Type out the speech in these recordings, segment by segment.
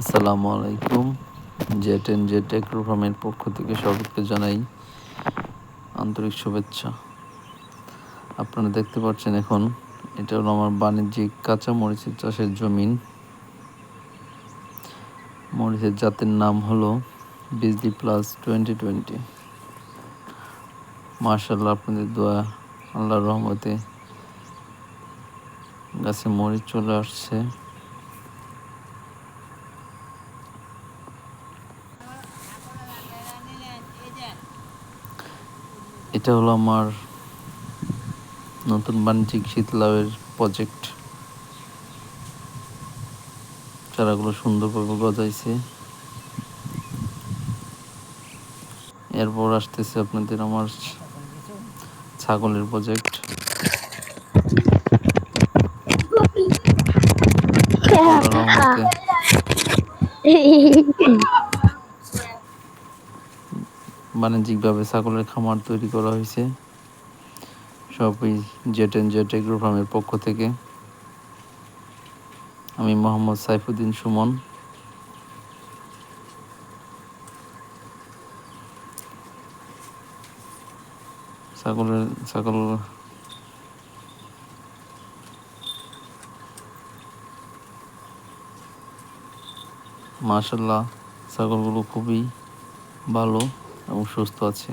আসসালামু আলাইকুম, jet N jet agro ফার্মের পক্ষ থেকে সবাইকে জানাই আন্তরিক শুভেচ্ছা। আপনারা দেখতে পাচ্ছেন এখন, এটা হলো আমার বাণিজ্যিক কাঁচা মরিচের চাষের জমিন। মরিচের জাতের নাম হলো বিজলি প্লাস টোয়েন্টি টোয়েন্টি। মার্শাল্লাহ আপনাদের দোয়া আল্লাহর রহমতে গাছে মরিচ চলে আসছে। এটা হলো আমার নতুন বাণিজ্যিক শীতলাভের প্রজেক্ট চারাগুলো সুন্দরভাবে গজাইছে। এরপর আসতেছে আপনাদের আমার ছাগলের প্রজেক্ট বাণিজ্যিকভাবে ছাগলের খামার তৈরি করা হয়েছে। সবই জেট এন জেট এগ্রো ফার্মের পক্ষ থেকে। আমি মোহাম্মদ সাইফুদ্দিন সুমন। ছাগলের, ছাগল মাশাল্লাহ ছাগলগুলো খুবই ভালো। এবং সুস্থ আছে।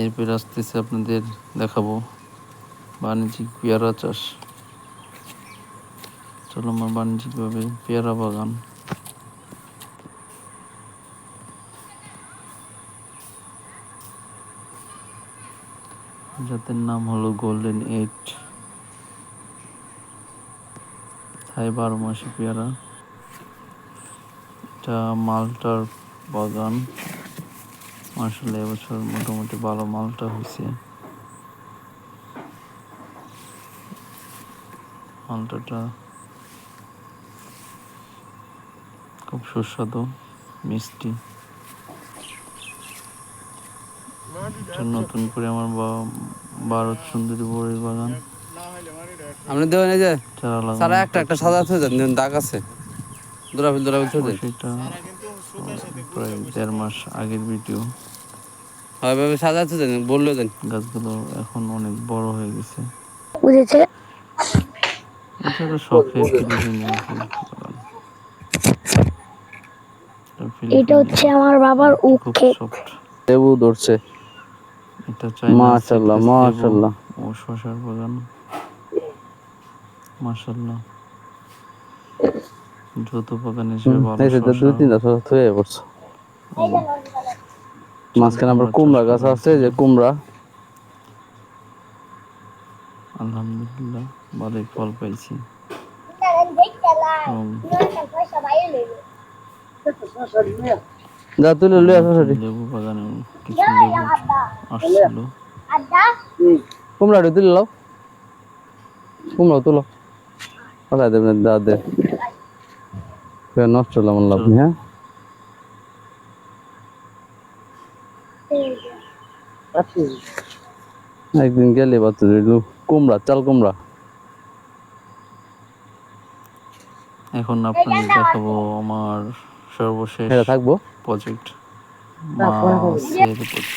এরপর আসতেছে আপনাদের দেখাবো বাণিজ্যিক পেয়ারা চাষ। চলো আমার বাণিজ্যিকভাবে পেয়ারা বাগান। যাদের নাম হলো গোল্ডেন এইট থাই বারো মাসি পেয়ারা। এটা মালটার বাগান। আসলে এবছর মোটামুটি ভালো মালটা হয়েছে। মালটাটা খুব সুস্বাদু মিষ্টি। নতুন করে আমার ভারত সুন্দরী বড়ির বাগান আপনি দেবেন এই যে সারা একটা একটা সাদা থয়ে যান দাগ আছে। থয়ে যান সেটা প্রায় দেড় মাস আগের ভিডিও। হয় ভাবে থয়ে যান বললে দেন গাছগুলো এখন অনেক বড় হয়ে গেছে। বুঝেছে? এটা তো শখের হচ্ছে আমার বাবার উখ ক্ষেত লেবু ধরছে। এটা চাইনা মাশাআল্লাহ, মাশাআল্লাহ। ও শশার বাগান। মাশাল্লাহ যৌথ বাগান হিসেবে ভালো দুই তিনটা শসা। থয়ে পড়ছে। মাঝখানে আবার কুমড়া গাছ আছে যে কুমড়া। আলহামদুলিল্লাহ ভালোই ফল পাইছি। যা তুলে লয়ে আসো সেটি লেবু বাগানে কিছু লেবু আসছিল কুমড়াটি তুলে লাও। কুমড়া তুলো। কোথায় দেবেন দা দে। নষ্ট হলো আমার লাভ হ্যাঁ? একদিন গেলে বাচ্চা কুমড়া চাল কুমড়া। এখন আপনাদের দেখাবো আমার সর্বশেষ এটা থাকব? প্রজেক্ট মাছের প্রজেক্ট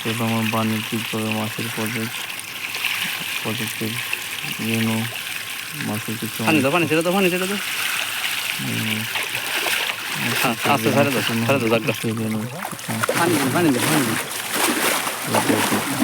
সেটা আমার বাণিজ্যিকভাবে মাছের প্রজেক্ট প্রজেক্টের রেনু মাছের কিছু পানি পানি ছেড়ে দাও পানি ছেড়ে দাও আস্তে ছেড়ে দাও ছেড়ে দাও জাগটা সেই রেনু কিছু পানি পানি দাও পানি অংশ